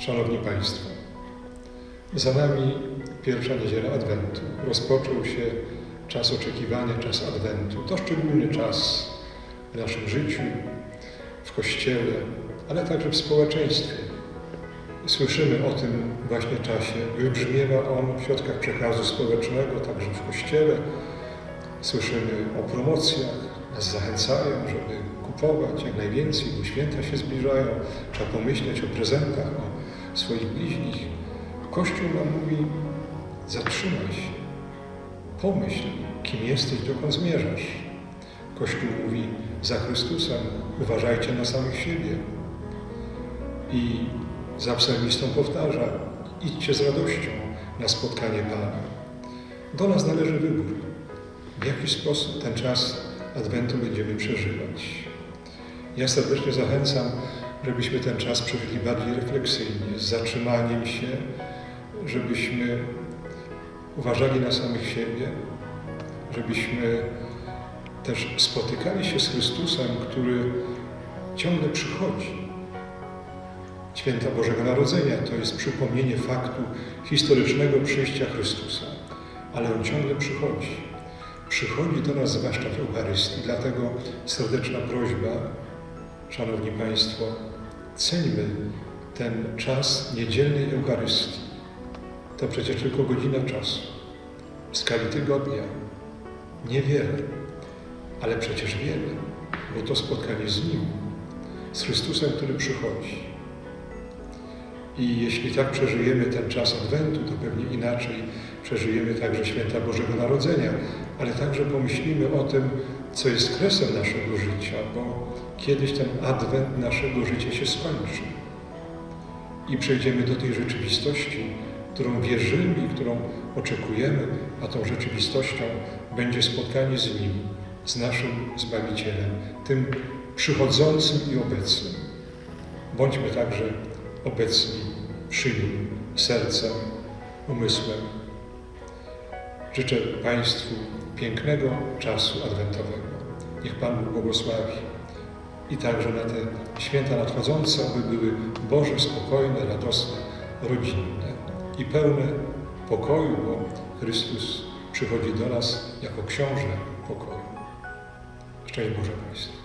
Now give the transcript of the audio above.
Szanowni Państwo, za nami pierwsza niedziela Adwentu. Rozpoczął się czas oczekiwania, czas Adwentu. To szczególny czas w naszym życiu, w Kościele, ale także w społeczeństwie. Słyszymy o tym właśnie czasie. Wybrzmiewa on w środkach przekazu społecznego, także w Kościele. Słyszymy o promocjach, nas zachęcają, żeby kupować jak najwięcej, bo święta się zbliżają. Trzeba pomyśleć o prezentach, o swoich bliźnich. Kościół nam mówi, zatrzymaj się, pomyśl, kim jesteś, dokąd zmierzasz. Kościół mówi, za Chrystusem uważajcie na samych siebie. I za psalmistą powtarza, idźcie z radością na spotkanie Pana. Do nas należy wybór, w jaki sposób ten czas Adwentu będziemy przeżywać. Ja serdecznie zachęcam, żebyśmy ten czas przeżyli bardziej refleksyjnie, z zatrzymaniem się, żebyśmy uważali na samych siebie, żebyśmy też spotykali się z Chrystusem, który ciągle przychodzi. Święta Bożego Narodzenia to jest przypomnienie faktu historycznego przyjścia Chrystusa, ale On ciągle przychodzi. Przychodzi do nas zwłaszcza w Eucharystii, dlatego serdeczna prośba, Szanowni Państwo, ceńmy ten czas niedzielnej Eucharystii. To przecież tylko godzina czasu. W skali tygodnia niewiele, ale przecież wiele, bo to spotkanie z Nim, z Chrystusem, który przychodzi. I jeśli tak przeżyjemy ten czas Adwentu, to pewnie inaczej przeżyjemy także święta Bożego Narodzenia, ale także pomyślimy o tym, co jest kresem naszego życia, bo kiedyś ten Adwent naszego życia się skończy. I przejdziemy do tej rzeczywistości, którą wierzymy i którą oczekujemy, a tą rzeczywistością będzie spotkanie z Nim, z naszym Zbawicielem, tym przychodzącym i obecnym. Bądźmy także obecni przy Nim sercem, umysłem. Życzę Państwu pięknego czasu adwentowego. Niech Pan Bóg błogosławi i także na te święta nadchodzące, aby były Boże, spokojne, radosne, rodzinne i pełne pokoju, bo Chrystus przychodzi do nas jako książę pokoju. Szczęść Boże Państwu.